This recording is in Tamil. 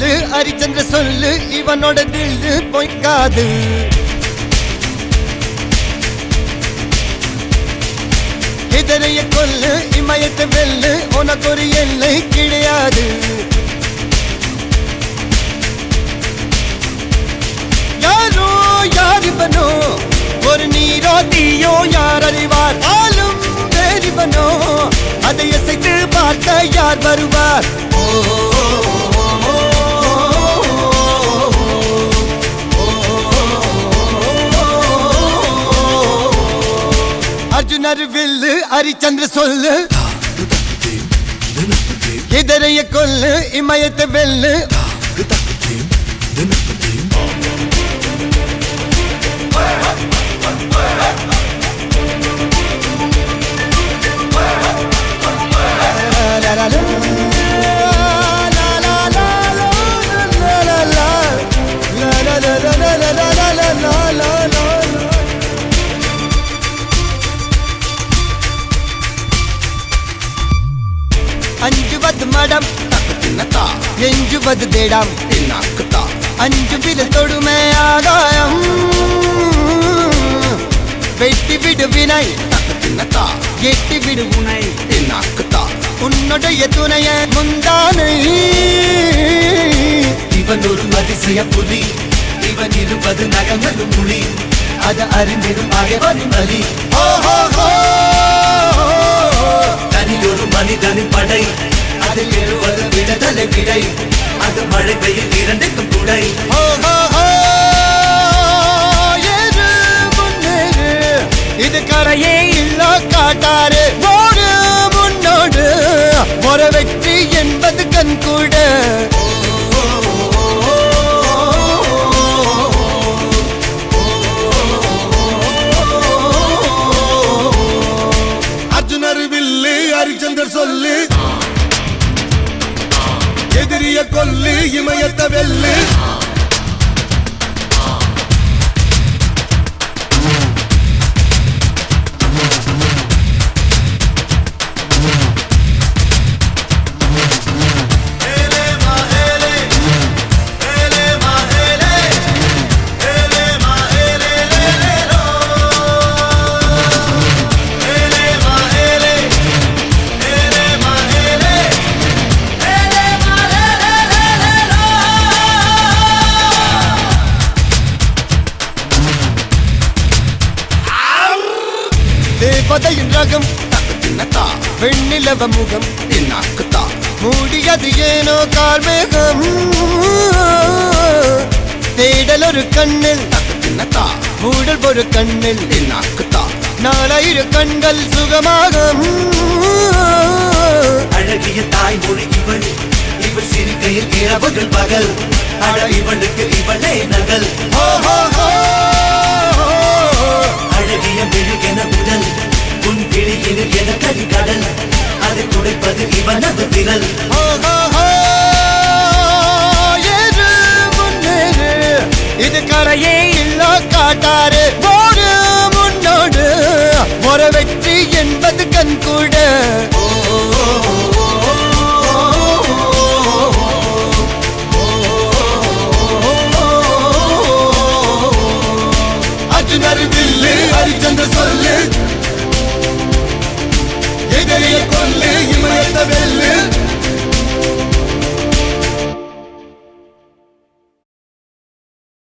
சொல்லு ஹரிச்சந்திர சொல்லு இவனோட தில்லு பொய்க்காது. இதனைய கொல்லு இமயத்தை வெல்லு உனக்கு ஒரு எல்லை கிடையாது. யாரோ யார் இவனோ? ஒரு நீரோ தீயோ யார் அறிவார்? ஆளும் வேறிவனோ அதை இசைத்து பார்க்க யார் வருவார்? ஓ, அர்ஜுனர் வில்லு ஹரிச்சந்திர சொல்லு. இதரைய கொல்லு இமயத்தை வெல்லு. அஞ்சுவது மடம். எஞ்சுவது தேடாம். அஞ்சு வித தொடுமை ஆதாயம் வெட்டி விடு வினை. எட்டி விடு உனை. உன்னுடைய துணைய முந்தானை. இவன் ஒரு அதிசய புலி. இவன் இருபது நகங்களும் மொழி அது அறிந்திடும் அயவனின் வலி. ஓஹோ மனிதனின் படை. அது எழுவது விடுதலை விடை. அது மழை பெய்யும் இரண்டுக்கும் குடை. இது கரையே இல்லா காட்டாரு கொல்லு இமயத்த வெல்லு தேவதையின் ரகம். வெண்ணிலவ முகம். மூடியது ஏனோ கார்மேகம் தேடல் ஒரு கண்ணில். மூடல் ஒரு கண்ணில். நாலாயிர கண்கள் சுகமாக அழகிய தாய்மொழி இவள். இவள் சிரிக்கையில் இரவுகள் பகல். அழ இவளுக்கு இவளே நகல். அழகிய நிலக்கரி கடல். அது துடைப்பது இவனது விரல். இது கரையே இல்லா காட்டாரு ஓடு முன்னோடு. ஒரு வெற்றி என்பது கண் கூட. அர்ஜுனர் வில்லு ஹரிச்சந்தர் சொல்லு. belle